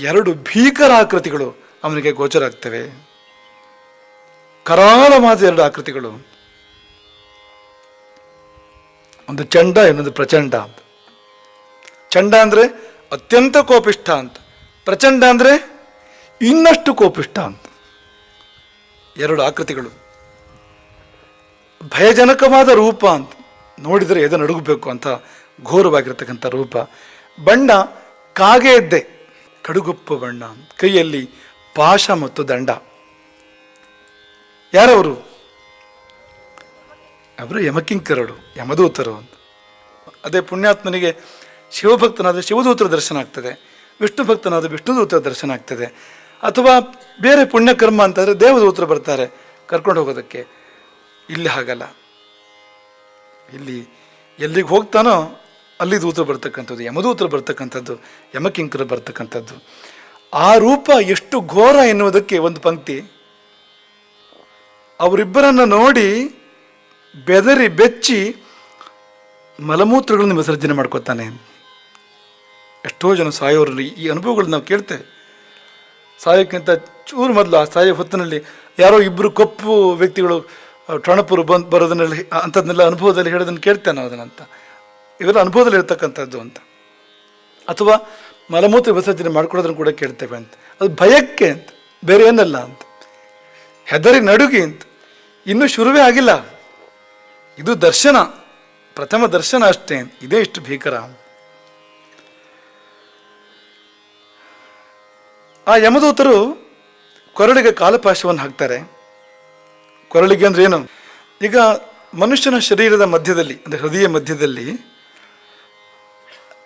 ಎರಡು ಭೀಕರ ಆಕೃತಿಗಳು ಅವನಿಗೆ ಗೋಚರ ಆಗ್ತವೆ ಕರಾಳವಾದ ಎರಡು ಆಕೃತಿಗಳು. ಒಂದು ಚಂಡ, ಇನ್ನೊಂದು ಪ್ರಚಂಡ ಅಂತ. ಚಂಡ ಅಂದರೆ ಅತ್ಯಂತ ಕೋಪಿಷ್ಠ ಅಂತ. ಪ್ರಚಂಡ ಅಂದರೆ ಇನ್ನಷ್ಟು ಕೋಪಿಷ್ಠ ಅಂತ. ಎರಡು ಆಕೃತಿಗಳು. ಭಯಜನಕವಾದ ರೂಪ ಅಂತ. ನೋಡಿದರೆ ಎದೆ ನಡುಗಬೇಕು ಅಂತ ಘೋರವಾಗಿರ್ತಕ್ಕಂಥ ರೂಪ. ಬಣ್ಣ ಕಾಗೆ ಎದ್ದೆ ಕಡುಗುಪ್ಪು ಬಣ್ಣ, ಕೈಯಲ್ಲಿ ಪಾಶ ಮತ್ತು ದಂಡ. ಯಾರವರು? ಅವರು ಯಮಕಿಂಕರಡು ಯಮದೂತರು ಅಂತ. ಅದೇ ಪುಣ್ಯಾತ್ಮನಿಗೆ ಶಿವಭಕ್ತನಾದ ಶಿವದೂತರ ದರ್ಶನ ಆಗ್ತದೆ, ವಿಷ್ಣು ಭಕ್ತನಾದ ವಿಷ್ಣುದೂತರ ದರ್ಶನ ಆಗ್ತದೆ. ಅಥವಾ ಬೇರೆ ಪುಣ್ಯಕರ್ಮ ಅಂತಂದರೆ ದೇವದೂತರು ಬರ್ತಾರೆ ಕರ್ಕೊಂಡು ಹೋಗೋದಕ್ಕೆ. ಇಲ್ಲಿ ಹಾಗಲ್ಲ. ಇಲ್ಲಿ ಎಲ್ಲಿಗೆ ಹೋಗ್ತಾನೋ ಅಲ್ಲಿ ದೂತರು ಬರ್ತಕ್ಕಂಥದ್ದು ಯಮದೂತರು ಬರ್ತಕ್ಕಂಥದ್ದು, ಯಮಕಿಂಕರು ಬರ್ತಕ್ಕಂಥದ್ದು. ಆ ರೂಪ ಎಷ್ಟು ಘೋರ ಎನ್ನುವುದಕ್ಕೆ ಒಂದು ಪಂಕ್ತಿ. ಅವರಿಬ್ಬರನ್ನು ನೋಡಿ ಬೆದರಿ ಬೆಚ್ಚಿ ಮಲಮೂತ್ರಗಳನ್ನು ವಿಸರ್ಜನೆ ಮಾಡ್ಕೊತಾನೆ. ಎಷ್ಟೋ ಜನ ಸಾಯೋರಲ್ಲಿ ಈ ಅನುಭವಗಳನ್ನ ನಾವು ಕೇಳ್ತೇವೆ. ಸಾಯೋಕ್ಕಿಂತ ಚೂರು ಮೊದಲು ಆ ಸಾಯೋ ಹೊತ್ತಿನಲ್ಲಿ ಯಾರೋ ಇಬ್ಬರು ಕಪ್ಪು ವ್ಯಕ್ತಿಗಳು ಟಣಪುರು ಬಂದು ಬರೋದನ್ನೆಲ್ಲ ಅಂಥದ್ದನ್ನೆಲ್ಲ ಅನುಭವದಲ್ಲಿ ಹೇಳೋದನ್ನು ಕೇಳ್ತೇನೆ ನಾವು ಅದನ್ನಂತ ಇವೆಲ್ಲ ಅನುಭವದಲ್ಲಿ ಇರತಕ್ಕಂಥದ್ದು ಅಂತ. ಅಥವಾ ಮಲಮೂತ್ರ ವಿಸರ್ಜನೆ ಮಾಡ್ಕೊಡೋದನ್ನು ಕೂಡ ಕೇಳ್ತೇವೆ ಅಂತ. ಅದು ಭಯಕ್ಕೆ ಅಂತ, ಬೇರೆ ಏನಲ್ಲ ಅಂತ. ಹೆದರಿ ನಡುಗಿ ಅಂತ. ಇನ್ನೂ ಶುರುವೇ ಆಗಿಲ್ಲ. ಇದು ದರ್ಶನ, ಪ್ರಥಮ ದರ್ಶನ ಅಷ್ಟೇ. ಇದೇ ಇಷ್ಟು ಭೀಕರ. ಆ ಯಮದೂತರು ಕೊರಳಿಗೆ ಕಾಲಪಾಶವನ್ನು ಹಾಕ್ತಾರೆ. ಕೊರಳಿಗೆ ಅಂದ್ರೆ ಏನು? ಈಗ ಮನುಷ್ಯನ ಶರೀರದ ಮಧ್ಯದಲ್ಲಿ, ಅಂದರೆ ಹೃದಯ ಮಧ್ಯದಲ್ಲಿ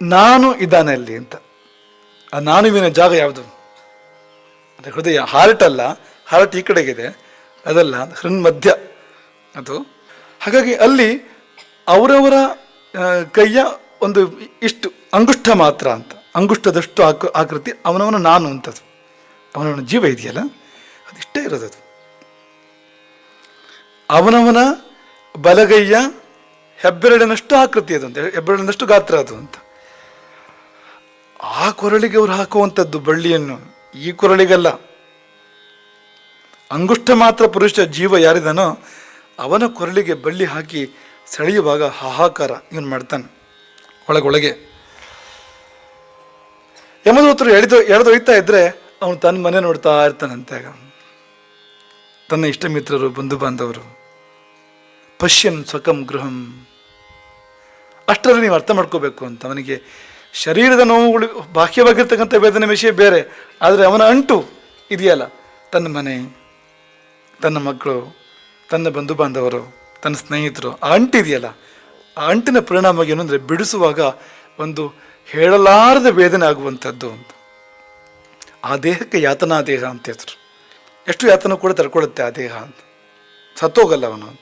ನಾನು ಇದ್ದಾನೆ ಅಲ್ಲಿ ಅಂತ. ಆ ನಾನುವಿನ ಜಾಗ ಯಾವುದು? ಅಂದರೆ ಹೃದಯ ಹಾರ್ಟ್ ಅಲ್ಲ ಹಾರ್ಟ್ ಈ ಕಡೆಗಿದೆ, ಅದಲ್ಲ, ಹೃನ್ ಮಧ್ಯ. ಅದು. ಹಾಗಾಗಿ ಅಲ್ಲಿ ಅವರವರ ಕೈಯ ಒಂದು ಇಷ್ಟು ಅಂಗುಷ್ಠ ಮಾತ್ರ ಅಂತ. ಅಂಗುಷ್ಟದಷ್ಟು ಆಕ, ಆಕೃತಿ ಅವನವನ ನಾನು ಅಂತದು. ಅವನವನ ಜೀವ ಇದೆಯಲ್ಲ? ಅದಿಷ್ಟೇ ಇರೋದು ಅದು ಅವನವನ ಬಲಗೈಯ ಹೆಬ್ಬೆರಡಿನಷ್ಟು ಆಕೃತಿ ಅದು ಅಂತ. ಹೆಬ್ಬೆರಡಿನಷ್ಟು ಗಾತ್ರ ಅದು ಅಂತ. ಆ ಕೊರಳಿಗೆ ಅವರು ಹಾಕುವಂಥದ್ದು ಬಳ್ಳಿಯನ್ನು ಈ ಕೊರಳಿಗಲ್ಲ. ಅಂಗುಷ್ಠ ಮಾತ್ರ ಪುರುಷ ಜೀವ ಯಾರಿದಾನೋ ಅವನ ಕೊರಳಿಗೆ ಬಳ್ಳಿ ಹಾಕಿ ಸೆಳೆಯುವಾಗ ಹಾಹಾಕಾರ ಇವನು ಮಾಡ್ತಾನೆ. ಒಳಗೊಳಗೆ ಯಮದೂತರು ಎಳೆದು ಎಳೆದೊಯ್ತಾ ಇದ್ರೆ ಅವನು ತನ್ನ ಮನೆ ನೋಡ್ತಾ ಇರ್ತಾನಂತೆ ಆಗ. ತನ್ನ ಇಷ್ಟ ಮಿತ್ರರು ಬಂಧು ಬಾಂಧವರು ಪಶ್ಯನ್ ಸ್ವಕಂ ಗೃಹಂ. ಅಷ್ಟರಲ್ಲಿ ನೀವು ಅರ್ಥ ಮಾಡ್ಕೋಬೇಕು ಅಂತ ಅವನಿಗೆ ಶರೀರದ ನೋವುಗಳು ಬಾಹ್ಯವಾಗಿರ್ತಕ್ಕಂಥ ವೇದನೆ ವಿಷಯ ಬೇರೆ, ಆದರೆ ಅವನ ಅಂಟು ಇದೆಯಲ್ಲ. ತನ್ನ ಮನೆ, ತನ್ನ ಮಕ್ಕಳು, ತನ್ನ ಬಂಧು ಬಾಂಧವರು, ತನ್ನ ಸ್ನೇಹಿತರು, ಆ ಅಂಟು ಇದೆಯಲ್ಲ. ಆ ಅಂಟಿನ ಪರಿಣಾಮ ಏನು ಅಂದರೆ ಬಿಡಿಸುವಾಗ ಒಂದು ಹೇಳಲಾರದ ವೇದನೆ ಆಗುವಂಥದ್ದು ಅಂತ. ಆ ದೇಹಕ್ಕೆ ಯಾತನಾ ದೇಹ ಅಂತ ಹೆಸರು. ಎಷ್ಟು ಯಾತನ ಕೂಡ ತರ್ಕೊಳ್ಳುತ್ತೆ ಆ ದೇಹ ಅಂತ. ಸತ್ತೋಗಲ್ಲ ಅವನು ಅಂತ.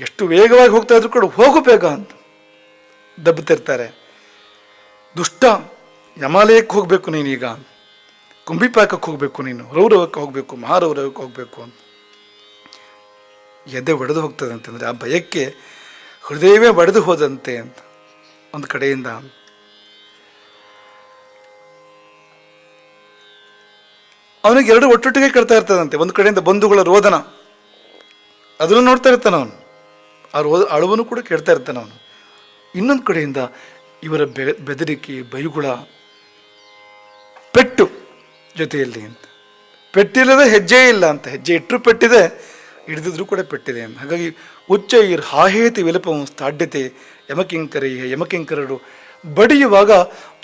ಎಷ್ಟು ವೇಗವಾಗಿ ಹೋಗ್ತಾ ಇದ್ರು ಕೂಡ ಹೋಗು ಬೇಗ ಅಂತ. ದಬ್ಬುತ್ತಿರ್ತಾರೆ. ದುಷ್ಟ ಯಮಾಲಯಕ್ಕೆ ಹೋಗಬೇಕು ನೀನೀಗ ಕುಂಬಿಪಾಕಕ್ಕೆ ಹೋಗಬೇಕು ನೀನು. ರೌರವಕ್ಕೆ ಹೋಗಬೇಕು ಮಹಾರೌರವಕ್ಕೆ ಹೋಗಬೇಕು ಅಂತ. ಎದೆ ಒಡೆದು ಹೋಗ್ತದೆ ಅಂತಂದರೆ ಆ ಭಯಕ್ಕೆ ಹೃದಯವೇ ಒಡೆದು ಹೋದಂತೆ ಅಂತ ಒಂದು ಕಡೆಯಿಂದ. ಅವನಿಗೆ ಎರಡು ಒಟ್ಟೊಟ್ಟಿಗೆ ಕೇಳ್ತಾ ಇರ್ತದಂತೆ. ಒಂದು ಕಡೆಯಿಂದ ಬಂಧುಗಳ ರೋದನ. ಅದನ್ನು ನೋಡ್ತಾ ಇರ್ತಾನೆ ಅವನು ಆ ರೋದ ಅಳುವನ್ನು ಕೂಡ ಕೇಳ್ತಾ ಇರ್ತಾನೆ ಅವನು ಇನ್ನೊಂದು ಕಡೆಯಿಂದ ಇವರ ಬೆ, ಬೆದರಿಕೆ, ಬೈಗುಳ ಪೆಟ್ಟು ಜೊತೆಯಲ್ಲಿ ಅಂತ. ಪೆಟ್ಟಿಲ್ಲದೆ ಹೆಜ್ಜೆ ಇಲ್ಲ ಅಂತ. ಹೆಜ್ಜೆ ಇಟ್ಟರು ಪೆಟ್ಟಿದೆ, ಹಿಡಿದಿದ್ರು ಕೂಡ ಪೆಟ್ಟಿದೆ ಅಂತ. ಹಾಗಾಗಿ ಉಚ್ಚ ಇರ್ ಹಾಹೇತಿ ವಿಲಪವು ಸ್ಥಾಢ್ಯತೆ ಯಮಕಿಂಕರಿ ಯಮಕಿಂಕರರು ಬಡಿಯುವಾಗ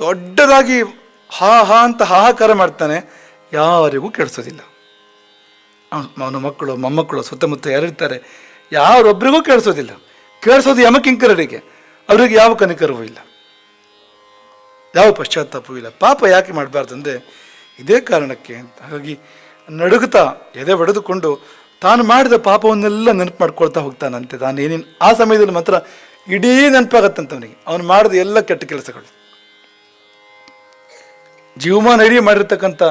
ದೊಡ್ಡದಾಗಿ ಹಾ ಹಾ ಅಂತ ಹಾಹಾಕಾರ ಮಾಡ್ತಾನೆ, ಯಾರಿಗೂ ಕೇಳಿಸೋದಿಲ್ಲ ಅವನ ಮಕ್ಕಳು, ಮೊಮ್ಮಕ್ಕಳು, ಸುತ್ತಮುತ್ತ ಯಾರಿರ್ತಾರೆ ಯಾರೊಬ್ಬರಿಗೂ ಕೇಳಿಸೋದಿಲ್ಲ ಕೇಳಿಸೋದು ಯಮಕಿಂಕರರಿಗೆ. ಅವರಿಗೆ ಯಾವ ಕನಿಕರವೂ ಇಲ್ಲ. ಯಾವ ಪಶ್ಚಾತ್ತಾಪವೂ ಇಲ್ಲ. ಪಾಪ ಯಾಕೆ ಮಾಡಬಾರ್ದು ಅಂದರೆ ಇದೇ ಕಾರಣಕ್ಕೆ ಅಂತ ಹಾಗಾಗಿ ನಡುಗುತ್ತಾ ಎದೆ ಒಡೆದುಕೊಂಡು ತಾನು ಮಾಡಿದ ಪಾಪವನ್ನೆಲ್ಲ ನೆನಪು ಮಾಡ್ಕೊಳ್ತಾ ಹೋಗ್ತಾನಂತೆ. ತಾನು ಏನೇನು ಆ ಸಮಯದಲ್ಲಿ ಮಾತ್ರ ಇಡೀ ನೆನಪಾಗತ್ತಂತ ಅವನಿಗೆ ಅವನು ಮಾಡಿದ ಎಲ್ಲ ಕೆಟ್ಟ ಕೆಲಸಗಳು. ಜೀವಮಾನ ಇಡೀ ಮಾಡಿರ್ತಕ್ಕಂಥ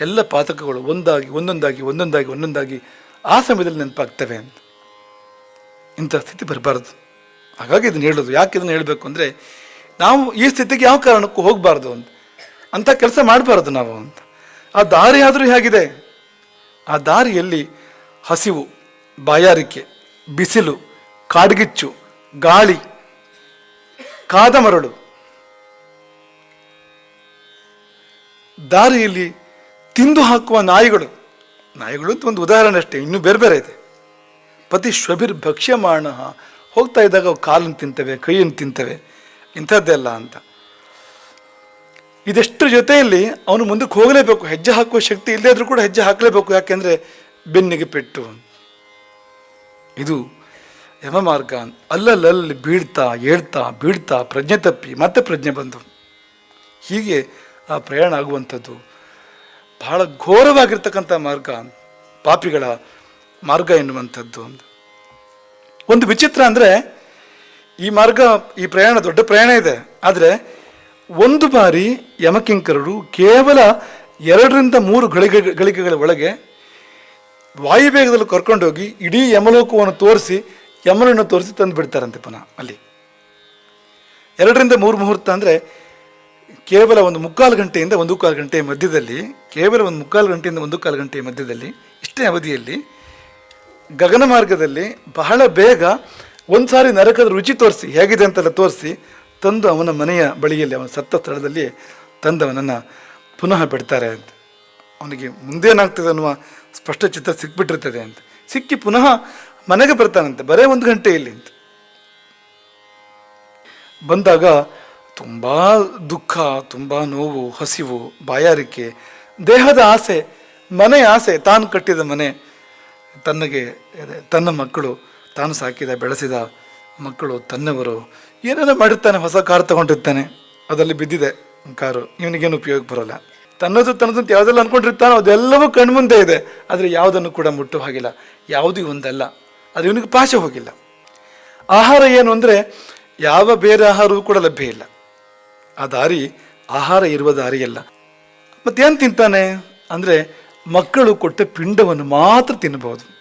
ಎಲ್ಲ ಪಾತಕಗಳು ಒಂದಾಗಿ, ಒಂದೊಂದಾಗಿ ಒಂದೊಂದಾಗಿ ಒಂದೊಂದಾಗಿ ಆ ಸಮಯದಲ್ಲಿ ನೆನಪಾಗ್ತವೆ ಅಂತ. ಇಂಥ ಸ್ಥಿತಿ ಬರಬಾರ್ದು. ಹಾಗಾಗಿ ಇದನ್ನು ಹೇಳೋದು. ಯಾಕೆ ಇದನ್ನು ಹೇಳಬೇಕು ಅಂದರೆ ನಾವು ಈ ಸ್ಥಿತಿಗೆ ಯಾವ ಕಾರಣಕ್ಕೂ ಹೋಗಬಾರ್ದು ಅಂತ. ಅಂಥ ಕೆಲಸ ಮಾಡಬಾರ್ದು ನಾವು ಅಂತ. ಆ ದಾರಿ ಆದರೂ ಹೇಗಿದೆ? ಆ ದಾರಿಯಲ್ಲಿ ಹಸಿವು, ಬಾಯಾರಿಕೆ, ಬಿಸಿಲು, ಕಾಡ್ಗಿಚ್ಚು, ಗಾಳಿ ಕಾದ ಮರಳು ದಾರಿಯಲ್ಲಿ ತಿಂದು ಹಾಕುವ ನಾಯಿಗಳು. ನಾಯಿಗಳು ಅಂತ ಒಂದು ಉದಾಹರಣೆ ಅಷ್ಟೇ, ಇನ್ನೂ ಬೇರೆ ಬೇರೆ ಇದೆ. ಪತಿ ಶ್ವಭಿರ್ ಭಕ್ಷ್ಯಮಾಣ ಹೋಗ್ತಾ ಇದ್ದಾಗ ಕಾಲನ್ನು ತಿಂತವೆ, ಕೈಯನ್ನು ತಿಂತವೆ. ಇಂಥದ್ದೆಲ್ಲ ಅಂತ. ಇದೆಷ್ಟರ ಜೊತೆಯಲ್ಲಿ ಅವನು ಮುಂದಕ್ಕೆ ಹೋಗಲೇಬೇಕು, ಹೆಜ್ಜೆ ಹಾಕುವ ಶಕ್ತಿ ಇಲ್ಲದೇ ಇದ್ರೂ ಕೂಡ ಹೆಜ್ಜೆ ಹಾಕಲೇಬೇಕು, ಯಾಕೆಂದರೆ ಬೆನ್ನಿಗೆ ಪೆಟ್ಟು. ಇದು ಯಮ ಅಲ್ಲಲ್ಲಲ್ಲಿ ಅಲ್ಲಲ್ಲಿ ಬೀಳ್ತಾ, ಏಳ್ತಾ, ಬೀಳ್ತಾ, ಪ್ರಜ್ಞೆ ತಪ್ಪಿ, ಮತ್ತೆ ಪ್ರಜ್ಞೆ ಬಂದು. ಹೀಗೆ ಆ ಪ್ರಯಾಣ ಆಗುವಂಥದ್ದು. ಬಹಳ ಘೋರವಾಗಿರ್ತಕ್ಕಂಥ ಮಾರ್ಗ ಪಾಪಿಗಳ ಮಾರ್ಗ ಎನ್ನುವಂಥದ್ದು ಒಂದು ವಿಚಿತ್ರ ಅಂದರೆ ಈ ಮಾರ್ಗ, ಈ ಪ್ರಯಾಣ ದೊಡ್ಡ ಪ್ರಯಾಣ ಇದೆ. ಆದರೆ ಒಂದು ಬಾರಿ ಯಮಕಿಂಕರರು ಕೇವಲ ಎರಡರಿಂದ ಮೂರು ಗಳಿಗೆ, ಗಳಿಗೆಗಳ ಒಳಗೆ ವಾಯುವೇಗದಲ್ಲಿ ಕರ್ಕೊಂಡೋಗಿ ಇಡೀ ಯಮಲೋಕವನ್ನು ತೋರಿಸಿ, ಯಮನನ್ನು ತೋರಿಸಿ ತಂದು ಬಿಡ್ತಾರಂತೆ ಪುನಃ ಅಲ್ಲಿ. ಎರಡರಿಂದ ಮೂರು ಮುಹೂರ್ತ ಅಂದರೆ ಕೇವಲ ಒಂದು ಮುಕ್ಕಾಲು ಗಂಟೆಯಿಂದ ಒಂದು ಕಾಲು ಗಂಟೆಯ ಮಧ್ಯದಲ್ಲಿ, ಕೇವಲ ಒಂದು ಮುಕ್ಕಾಲು ಗಂಟೆಯಿಂದ ಒಂದು ಕಾಲು ಗಂಟೆಯ ಮಧ್ಯದಲ್ಲಿ, ಇಷ್ಟೇ ಅವಧಿಯಲ್ಲಿ ಗಗನ ಮಾರ್ಗದಲ್ಲಿ ಬಹಳ ಬೇಗ ಒಂದು ಸಾರಿ ನರಕದ ರುಚಿ ತೋರಿಸಿ, ಹೇಗಿದೆ ಅಂತೆಲ್ಲ ತೋರಿಸಿ, ತಂದು ಅವನ ಮನೆಯ ಬಳಿಯಲ್ಲಿ, ಅವನ ಸತ್ತ ಸ್ಥಳದಲ್ಲಿ ತಂದು ಅವನನ್ನು ಪುನಃ ಬಿಡ್ತಾರೆ ಅಂತ. ಅವನಿಗೆ ಮುಂದೇನಾಗ್ತದೆ ಅನ್ನುವ ಸ್ಪಷ್ಟ ಚಿತ್ರ ಸಿಕ್ಬಿಟ್ಟಿರ್ತದೆ ಅಂತ. ಸಿಕ್ಕಿ ಪುನಃ ಮನೆಗೆ ಬರ್ತಾನಂತೆ ಬರೇ ಒಂದು ಗಂಟೆಯಲ್ಲಿ ಅಂತ. ಬಂದಾಗ ತುಂಬ ದುಃಖ, ತುಂಬ ನೋವು, ಹಸಿವು, ಬಾಯಾರಿಕೆ, ದೇಹದ ಆಸೆ ಮನೆ ಆಸೆ, ತಾನು ಕಟ್ಟಿದ ಮನೆ, ತನ್ನಗೆ, ತನ್ನ ಮಕ್ಕಳು ತಾನು ಸಾಕಿದ, ಬೆಳೆಸಿದ ಮಕ್ಕಳು ತನ್ನವರು ಏನೇನೋ ಮಾಡಿರ್ತಾನೆ ಹೊಸ ಕಾರ್ ತಗೊಂಡಿರ್ತಾನೆ. ಅದರಲ್ಲಿ ಬಿದ್ದಿದೆ ಕಾರು. ಇವನಿಗೇನು ಉಪಯೋಗ ಬರೋಲ್ಲ. ತನ್ನದು ತನ್ನದು ಅಂತ ಯಾವುದೆಲ್ಲ ಅನ್ಕೊಂಡಿರ್ತಾನೋ ಅದೆಲ್ಲವೂ ಕಣ್ಮುಂದೆ ಇದೆ. ಆದರೆ ಯಾವುದನ್ನು ಕೂಡ ಮುಟ್ಟು ಹಾಗಿಲ್ಲ. ಯಾವುದೂ ಒಂದಲ್ಲ. ಅದು ಇವನಿಗೆ ಪಾಶ ಹೋಗಿಲ್ಲ. ಆಹಾರ ಏನು ಅಂದರೆ ಯಾವ ಬೇರೆ ಆಹಾರವೂ ಕೂಡ ಲಭ್ಯ ಇಲ್ಲ. ಆ ದಾರಿ ಆಹಾರ ಇರುವ ದಾರಿಯಲ್ಲ ಮತ್ತೇನು ತಿಂತಾನೆ? ಅಂದರೆ ಮಕ್ಕಳು ಕೊಟ್ಟ ಪಿಂಡವನ್ನು ಮಾತ್ರ ತಿನ್ನಬಹುದು.